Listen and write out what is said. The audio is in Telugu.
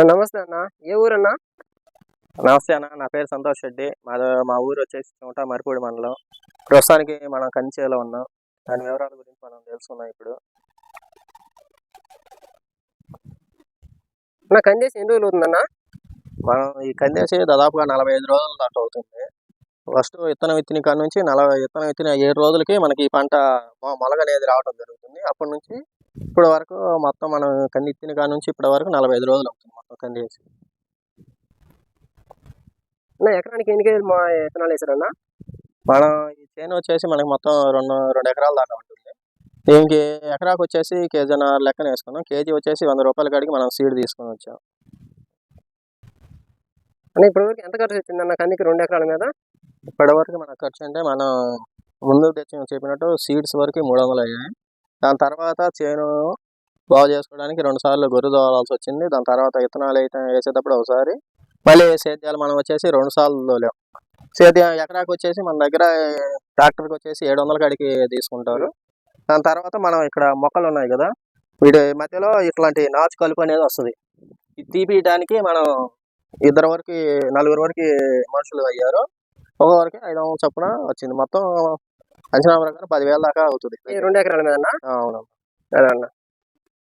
నమస్తే అన్న. ఏ ఊరన్నా? నమస్తే అన్న. నా పేరు సంతోష్ రెడ్డి. మా మా ఊరు వచ్చేసి చోట మరిపూడి మండలం. ప్రస్తుతానికి మనం కంచేలో ఉన్నాం. దాని వివరాల గురించి మనం తెలుసుకున్నాం ఇప్పుడు. నా కందేసి ఎన్ని రోజులు అవుతుందన్న? మనం ఈ కందేసి దాదాపుగా నలభై ఐదు రోజుల దాకా అవుతుంది. ఫస్ట్ విత్తనం విత్తిన కాడ నుంచి నలభై విత్తనం విత్తిన ఏడు రోజులకి మనకి ఈ పంట మొ- మొలక అనేది రావడం జరుగుతుంది. అప్పటి నుంచి ఇప్పటి వరకు మొత్తం మనం కంది కాడ నుంచి ఇప్పటి వరకు నలభై ఐదు రోజులు అవుతుంది. మొత్తం కందేసి అన్న ఎకరానికి ఎన్ని కేజీలు మా విత్తనాలు వేసారన్న? మనం ఈ చేను వచ్చేసి మనకి మొత్తం రెండు రెండు ఎకరాల దాకా ఉంటుంది. దీనికి ఎకరాకు వచ్చేసి కేజీన్నర లెక్కన వేసుకున్నాం. కేజీ వచ్చేసి వంద రూపాయల కాడికి మనం సీడ్ తీసుకొని వచ్చాం. అన్న ఇప్పటి వరకు ఎంత ఖర్చు వచ్చిందన్న కందికి రెండు ఎకరాల మీద? ఇప్పటి వరకు మన ఖర్చు అంటే మనం ముందు తెచ్చి చెప్పినట్టు సీడ్స్ వరకు మూడు వందలు అయ్యాయి. దాని తర్వాత చేను బాగు చేసుకోవడానికి రెండు సార్లు గొర్రె తోలాల్సి వచ్చింది. దాని తర్వాత విత్తనాలు అయితే వేసేటప్పుడు ఒకసారి మళ్ళీ సేద్యాలు మనం వచ్చేసి రెండు సార్లు తోలాం సేద్యం ఎకరాకు వచ్చేసి మన దగ్గర ట్రాక్టర్కి వచ్చేసి ఏడు వందల కాడికి తీసుకుంటారు. దాని తర్వాత మనం ఇక్కడ మొక్కలు ఉన్నాయి కదా వీటి మధ్యలో ఇట్లాంటి నాచు కలుపు అనేది వస్తుంది. ఇది తీపియడానికి మనం ఇద్దరు వరకు నలుగురు వరకు మనుషులు అయ్యారు. ఒక్కొక్కరికి ఐదు వందల చొప్పున వచ్చింది. మొత్తం అంచనా ప్రకారం పదివేల దాకా అవుతుంది. రెండు ఎకరాల మీద అన్న అవును అదే అన్న